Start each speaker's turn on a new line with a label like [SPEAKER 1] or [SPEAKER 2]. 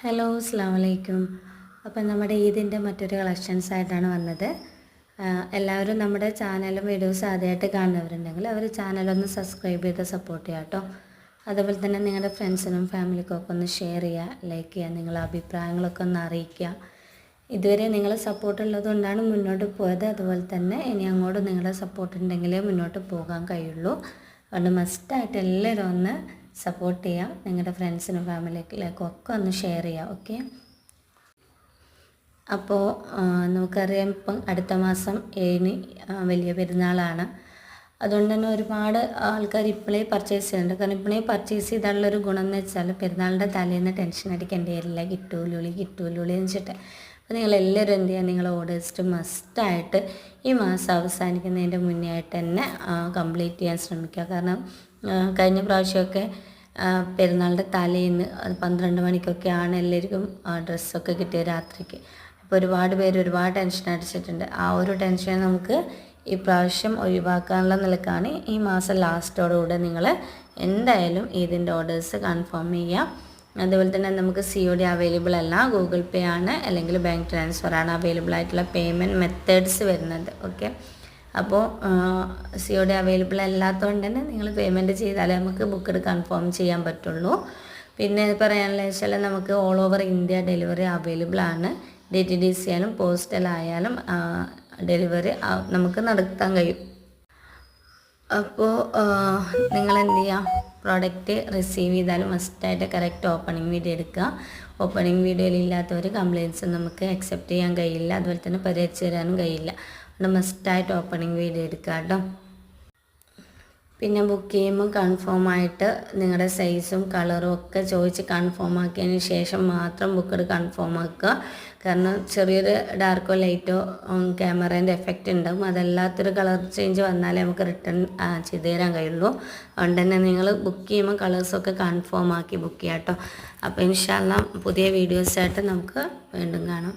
[SPEAKER 1] Hello അസ്സാം വലൈക്കും അപ്പം നമ്മുടെ ഈദിന്റെ മറ്റൊരു കളക്ഷൻസ് ആയിട്ടാണ് വന്നത് എല്ലാവരും നമ്മുടെ ചാനലും വീഡിയോസ് ആദ്യമായിട്ട് കാണുന്നവരുണ്ടെങ്കിൽ അവർ ചാനലൊന്ന് സബ്സ്ക്രൈബ് ചെയ്ത് സപ്പോർട്ട് ചെയ്യുക കേട്ടോ. അതുപോലെ തന്നെ നിങ്ങളുടെ ഫ്രണ്ട്സിനും ഫാമിലിക്കും ഒക്കെ ഒന്ന് ഷെയർ ചെയ്യുക ലൈക്ക് ചെയ്യുക നിങ്ങളുടെ അഭിപ്രായങ്ങളൊക്കെ ഒന്ന് അറിയിക്കുക. ഇതുവരെ നിങ്ങൾ സപ്പോർട്ട് ഉള്ളതുകൊണ്ടാണ് മുന്നോട്ട് പോയത്. അതുപോലെ തന്നെ ഇനി അങ്ങോട്ട് നിങ്ങളുടെ സപ്പോർട്ട് ഉണ്ടെങ്കിലേ മുന്നോട്ട് പോകാൻ കഴിയുള്ളൂ. അതുകൊണ്ട് മസ്റ്റായിട്ട് എല്ലാവരും ഒന്ന് സപ്പോർട്ട് ചെയ്യുക നിങ്ങളുടെ ഫ്രണ്ട്സിനും ഫാമിലിയിലേക്കും ഒക്കെ ഒന്ന് ഷെയർ ചെയ്യുക ഓക്കെ അപ്പോൾ നമുക്കറിയാം ഇപ്പം അടുത്ത മാസം ഏഴിന് വലിയ പെരുന്നാളാണ്. അതുകൊണ്ട് തന്നെ ഒരുപാട് ആൾക്കാർ ഇപ്പോഴേ പർച്ചേസ് ചെയ്യുന്നുണ്ട്. കാരണം ഇപ്പോഴേ പർച്ചേസ് ചെയ്താലുള്ളൊരു ഗുണം എന്ന് വെച്ചാൽ പെരുന്നാളിന്റെ തലേന്ന് ടെൻഷൻ അടിക്കേണ്ടി വരില്ല. കിട്ടൂലുളി കിട്ടൂലുളി എന്ന് വെച്ചിട്ട് അപ്പോൾ നിങ്ങൾ എല്ലാവരും എന്ത് ചെയ്യുക? നിങ്ങൾ ഓർഡേഴ്സ് മസ്റ്റായിട്ട് ഈ മാസം അവസാനിക്കുന്നതിന്റെ മുന്നേ ആയിട്ട് തന്നെ കംപ്ലീറ്റ് ചെയ്യാൻ ശ്രമിക്കുക. കാരണം കഴിഞ്ഞ പ്രാവശ്യമൊക്കെ പെരുന്നാളിന്റെ തലേന്ന് പന്ത്രണ്ട് മണിക്കൊക്കെ ആണ് എല്ലാവർക്കും ഡ്രസ്സൊക്കെ കിട്ടിയ രാത്രിക്ക്. അപ്പോൾ ഒരുപാട് പേര് ഒരുപാട് ടെൻഷൻ അടിച്ചിട്ടുണ്ട്. ആ ഒരു ടെൻഷൻ നമുക്ക് ഈ പ്രാവശ്യം ഒഴിവാക്കാനുള്ള നിലക്കാണ് ഈ മാസം ലാസ്റ്റോടുകൂടെ നിങ്ങൾ എന്തായാലും ഇതിന്റെ ഓർഡേഴ്സ് കൺഫേം ചെയ്യാം അതുപോലെ തന്നെ നമുക്ക് സി ഒ ഡി അവൈലബിൾ അല്ല. ഗൂഗിൾ പേ ആണ് അല്ലെങ്കിൽ ബാങ്ക് ട്രാൻസ്ഫർ ആണ് അവൈലബിൾ ആയിട്ടുള്ള പേയ്മെന്റ് മെത്തേഡ്സ് വരുന്നത്. ഓക്കെ അപ്പോൾ സി ഒ ഡി അവൈലബിൾ അല്ലാത്തതുകൊണ്ട് തന്നെ നിങ്ങൾ പേയ്മെന്റ് ചെയ്താലേ നമുക്ക് ബുക്ക് കൺഫേം ചെയ്യാൻ പറ്റുള്ളൂ. പിന്നെ പറയാനുള്ള വെച്ചാൽ നമുക്ക് all over India delivery available ആണ്. ഡി ടി ഡി സി ആയാലും പോസ്റ്റലായാലും ഡെലിവറി നമുക്ക് നടത്താൻ കഴിയും. അപ്പോൾ നിങ്ങൾ എന്ത് ചെയ്യുക പ്രോഡക്റ്റ് റിസീവ് ചെയ്താലും മസ്റ്റായിട്ട് കറക്റ്റ് ഓപ്പണിംഗ് വീഡിയോ എടുക്കുക. ഓപ്പണിംഗ് വീഡിയോയിൽ ഇല്ലാത്തവർ കംപ്ലയിൻസ് നമുക്ക് അക്സെപ്റ്റ് ചെയ്യാൻ കഴിയില്ല. അതുപോലെ തന്നെ പരിഹരിച്ച് തരാനും കഴിയില്ല. അതുകൊണ്ട് മസ്റ്റായിട്ട് ഓപ്പണിംഗ് വീഡിയോ എടുക്കുക കേട്ടോ. പിന്നെ ബുക്ക് ചെയ്യുമ്പോൾ കൺഫേം ആയിട്ട് നിങ്ങളുടെ സൈസും കളറും ഒക്കെ ചോദിച്ച് കൺഫേം ആക്കിയതിന് ശേഷം മാത്രം ബുക്ക് കൺഫേം ആക്കുക. കാരണം ചെറിയൊരു ഡാർക്കോ ലൈറ്റോ ക്യാമറേന്റെ എഫക്റ്റ് ഉണ്ടാകും അതല്ലാത്തൊരു കളർ ചേഞ്ച് വന്നാലേ നമുക്ക് റിട്ടേൺ ചെയ്ത് തരാൻ കഴിയുള്ളൂ. അതുകൊണ്ട് തന്നെ നിങ്ങൾ ബുക്ക് ചെയ്യുമ്പോൾ കളേഴ്സൊക്കെ കൺഫേം ആക്കി ബുക്ക് ചെയ്യാം കേട്ടോ അപ്പോൾ ഇൻഷാല്ല പുതിയ വീഡിയോസായിട്ട് നമുക്ക് വീണ്ടും കാണാം.